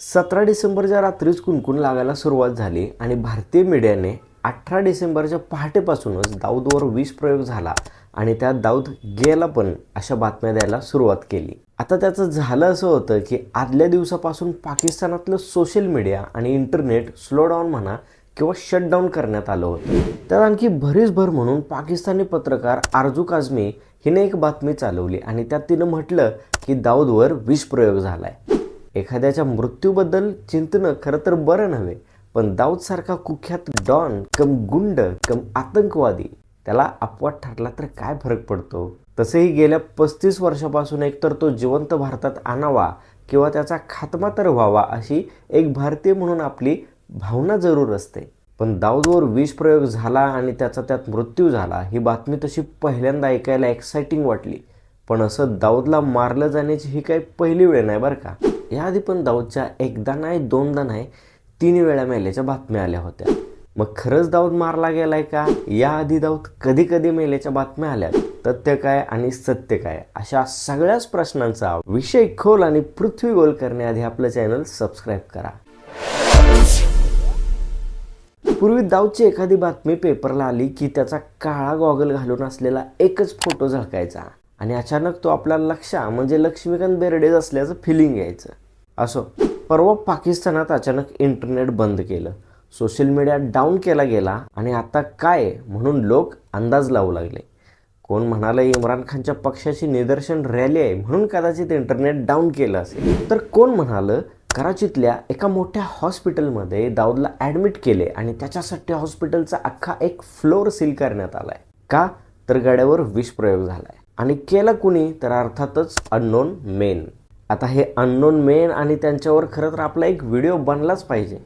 सतरा डिसेंबरच्या रात्रीच कुणकुण लागायला सुरुवात झाली आणि भारतीय मीडियाने अठरा डिसेंबरच्या पहाटेपासूनच दाऊदवर विष प्रयोग झाला आणि त्या दाऊद गेला पण अशा बातम्या द्यायला सुरुवात केली. आता त्याचं झालं असं होतं की आदल्या दिवसापासून पाकिस्तानातलं सोशल मीडिया आणि इंटरनेट स्लो डाऊन म्हणा किंवा शटडाऊन करण्यात आलं होतं. त्यात आणखी भरीसभर म्हणून पाकिस्तानी पत्रकार आरजू काझमी हिने एक बातमी चालवली आणि त्यात तिनं म्हटलं की दाऊदवर विष प्रयोग झालाय. एखाद्याच्या मृत्यूबद्दल चिंतनं खरं तर बरं नव्हे पण दाऊदसारखा कुख्यात डॉन कम गुंड कम आतंकवादी त्याला अपवाद ठरला तर काय फरक पडतो? तसेही गेल्या पस्तीस वर्षापासून एकतर तो जिवंत भारतात आणावा किंवा त्याचा खात्मा तर व्हावा अशी एक भारतीय म्हणून आपली भावना जरूर असते. पण दाऊदवर विष प्रयोग झाला आणि त्याचा त्यात मृत्यू झाला ही बातमी तशी पहिल्यांदा ऐकायला एक्साइटिंग वाटली. पण असं दाऊदला मारलं जाण्याची ही काही पहिली वेळ नाही बरं का? याआधी पण दाऊदच्या एकदा नाही दोनदा नाही तीन वेळा मेल्याच्या बातम्या आल्या होत्या. मग खरंच दाऊद मारला गेलाय का? याआधी दाऊद कधी कधी मेल्याच्या बातम्या आल्या तथ्य काय आणि सत्य काय? अशा सगळ्याच प्रश्नांचा विषय खोल आणि पृथ्वी गोल करण्याआधी आपलं चॅनल सबस्क्राईब करा. पूर्वी दाऊदची एखादी बातमी पेपरला आली की त्याचा काळा गॉगल घालून असलेला एकच फोटो झळकायचा. आणि अचानक तो आपला लक्षा म्हणजे लक्ष्मीकांत बेर्डेज असल्याचं फिलिंग यायचं. असो परवा पाकिस्तानात अचानक इंटरनेट बंद केलं. सोशल मीडिया डाऊन केला गेला आणि आता काय म्हणून लोक अंदाज लावू लागले. कोण म्हणालं इम्रान खानच्या पक्षाची निदर्शन रॅली आहे म्हणून कदाचित इंटरनेट डाऊन केलं असेल? तर कोण म्हणालं कराचीतल्या एका मोठ्या हॉस्पिटलमध्ये दाऊदला ॲडमिट केले आणि त्याच्यासाठी हॉस्पिटलचा अख्खा एक फ्लोअर सील करण्यात आलाय. का? तर गाड्यावर विषप्रयोग झालाय. आणि केला कुणी तर अर्थातच अननोन मेन आता हे अननोन मेन आणि त्यांच्यावर खरं तर आपला एक व्हिडिओ बनलाच पाहिजे.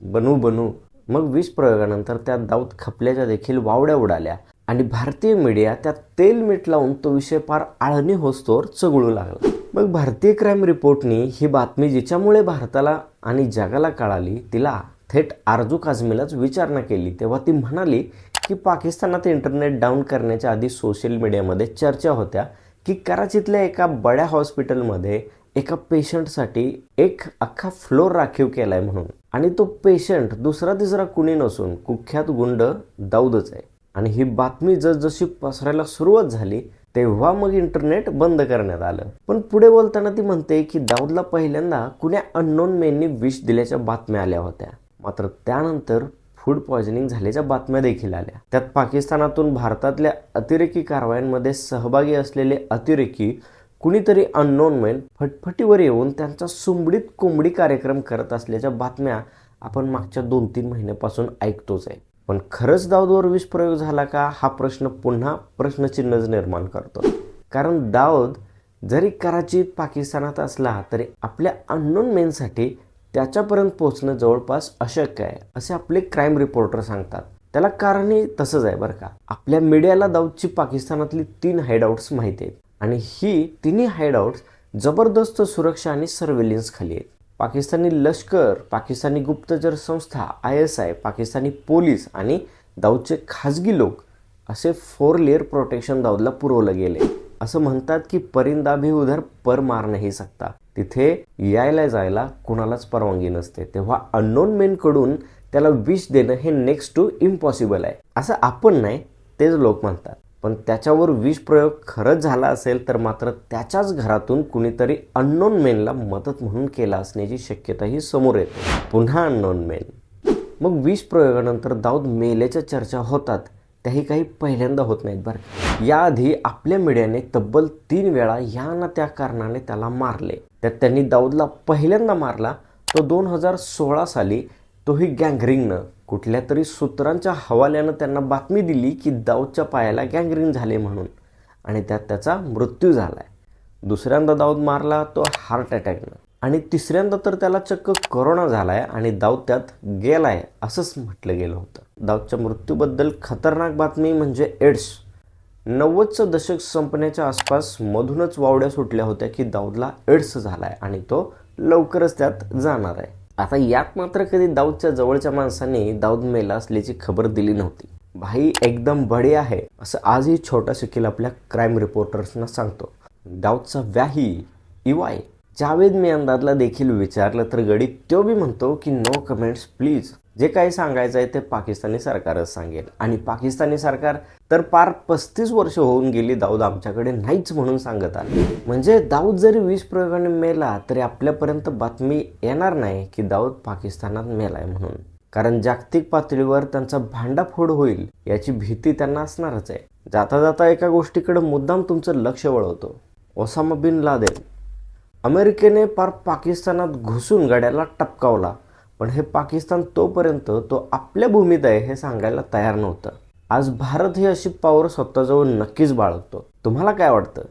बनू बनू. मग विष प्रयोगानंतर त्या दाऊत खपल्याच्या देखील वावड्या उडाल्या आणि भारतीय मीडिया त्यात तेल मीठ लावून तो विषय फार आळणी होस्तोवर चगळू लागला. मग भारतीय क्राईम रिपोर्टनी ही बातमी जिच्यामुळे भारताला आणि जगाला कळाली तिला थेट आरजू काझमीलाच विचारणा केली तेव्हा ती म्हणाली की पाकिस्तानात इंटरनेट डाऊन करण्याच्या आधी सोशल मीडियामध्ये चर्चा होत्या की कराचीतल्या एका बड्या हॉस्पिटलमध्ये एका पेशंटसाठी एक अख्खा फ्लोर राखीव केलाय म्हणून. आणि तो पेशंट दुसरा तिसरा कुणी नसून कुख्यात गुंड दाऊदच आहे. आणि ही बातमी जसजशी पसरायला सुरुवात झाली तेव्हा मग इंटरनेट बंद करण्यात आलं. पण पुढे बोलताना ती म्हणते की दाऊदला पहिल्यांदा कुण्या अननोन मेननी विष दिल्याच्या बातम्या आल्या होत्या. मात्र त्यानंतर फूड पॉयझनिंग झाल्याच्या बातम्या देखील आल्या. त्यात पाकिस्तानातून भारतातल्या अतिरेकी कारवायांमध्ये सहभागी असलेले अतिरेकी कुणीतरी अननोन मेन फटफटीवर येऊन त्यांचा सुंबडीत कोंबडी कार्यक्रम करत असल्याच्या बातम्या आपण मागच्या दोन तीन महिन्यापासून ऐकतोच आहे. पण खरंच दाऊदवर विषप्रयोग झाला का? हा प्रश्न पुन्हा प्रश्नचिन्हच निर्माण करतो. कारण दाऊद जरी कराचीत पाकिस्तानात असला तरी आपल्या अननोन मेनसाठी त्याच्यापर्यंत पोहोचणं जवळपास अशक्य आहे असे आपले क्राईम रिपोर्टर सांगतात. त्याला कारणही तसंच आहे बरं का. आपल्या मीडियाला दाऊदची पाकिस्तानातली तीन हायडआउट्स माहिती आहेत. आणि ही तिन्ही हायडआउट्स जबरदस्त सुरक्षा आणि सर्व्हेलन्स खाली आहेत. पाकिस्तानी लष्कर पाकिस्तानी गुप्तचर संस्था I S I Pakistani police आणि दाऊदचे खाजगी लोक असे फोर लेअर प्रोटेक्शन दाऊदला पुरवलं गेले असं म्हणतात की परिंदा भी उधर पर मार नाही सकता. तिथे यायला जायला कुणालाच परवानगी नसते. तेव्हा अननोन मेनकडून त्याला विष देणं हे नेक्स्ट टू इम्पॉसिबल आहे. असं आपण नाही तेच लोक म्हणतात. पण त्याच्यावर विष प्रयोग खरंच झाला असेल तर मात्र त्याच्याच घरातून कुणीतरी अननोन मेनला मदत म्हणून केला असण्याची शक्यताही समोर येते. पुन्हा अननोन मेन मग विष प्रयोगानंतर दाऊद मेलेच्या चर्चा होतात. त्याही काही पहिल्यांदा होत नाहीत बरं याआधी आपल्या मीडियाने तब्बल तीन वेळा या ना त्या कारणाने त्याला मारले. त्यात त्यांनी दाऊदला पहिल्यांदा मारला तो दोन हजार सोळा साली तोही गँगरिंगनं. कुठल्या तरी सूत्रांच्या हवाल्यानं त्यांना बातमी दिली की दाऊदच्या पायाला गँगरिंग झाले म्हणून आणि त्यात त्याचा मृत्यू झालाय. दुसऱ्यांदा दाऊद मारला तो हार्ट अटॅकनं. आणि तिसऱ्यांदा तर त्याला चक्क करोना झालाय आणि दाऊद त्यात गेलाय असंच म्हटलं गेलं होतं. दाऊदच्या मृत्यूबद्दल खतरनाक बातमी म्हणजे एड्स. नव्वदचं दशक संपण्याच्या आसपास मधूनच वावड्या सुटल्या होत्या की दाऊदला एड्स झालाय आणि तो लवकरच त्यात जाणार आहे. आता यात मात्र कधी दाऊदच्या जवळच्या माणसांनी दाऊद मेला असल्याची खबर दिली नव्हती. भाई एकदम बडे आहे असं आजही छोटा शकील आपल्या क्राईम रिपोर्टर्सना सांगतो. दाऊदचा व्याही इवाय जावेद अंदाजला देखील विचारलं तर गडी तो बी म्हणतो की नो कमेंट्स प्लीज जे काही सांगायचं आहे ते पाकिस्तानी सरकारच सांगेल. आणि पाकिस्तानी सरकार तर पार पस्तीस वर्ष होऊन गेली दाऊद आमच्याकडे नाहीच म्हणून सांगत आले. म्हणजे दाऊद जरी विष प्रयोगाने मेला तरी आपल्यापर्यंत बातमी येणार नाही की दाऊद पाकिस्तानात मेलाय म्हणून. कारण जागतिक पातळीवर त्यांचा भांडाफोड होईल याची भीती त्यांना असणारच आहे. जाता जाता एका गोष्टीकडे मुद्दाम तुमचं लक्ष वळवतो. Osama bin Laden. अमेरिकेने पार पाकिस्तानात घुसून गड्याला टपकावला. पण हे पाकिस्तान तोपर्यंत तो आपल्या भूमीत आहे हे सांगायला तयार नव्हतं. आज भारत ही अशी पॉवर स्वतःजवळ नक्कीच बाळगतो. तुम्हाला काय वाटतं?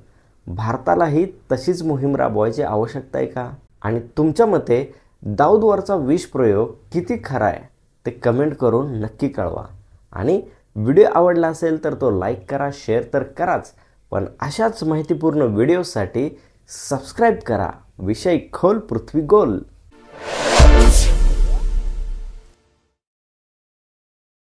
भारतालाही तशीच मोहीम राबवायची आवश्यकता आहे का? आणि तुमच्या मते दाऊदवरचा विष प्रयोग किती खरा आहे? ते कमेंट करून नक्की कळवा. आणि व्हिडिओ आवडला असेल तर तो लाईक करा शेअर तर कराच. पण अशाच माहितीपूर्ण व्हिडिओसाठी सबस्क्राईब करा. विषय खोल पृथ्वी गोल.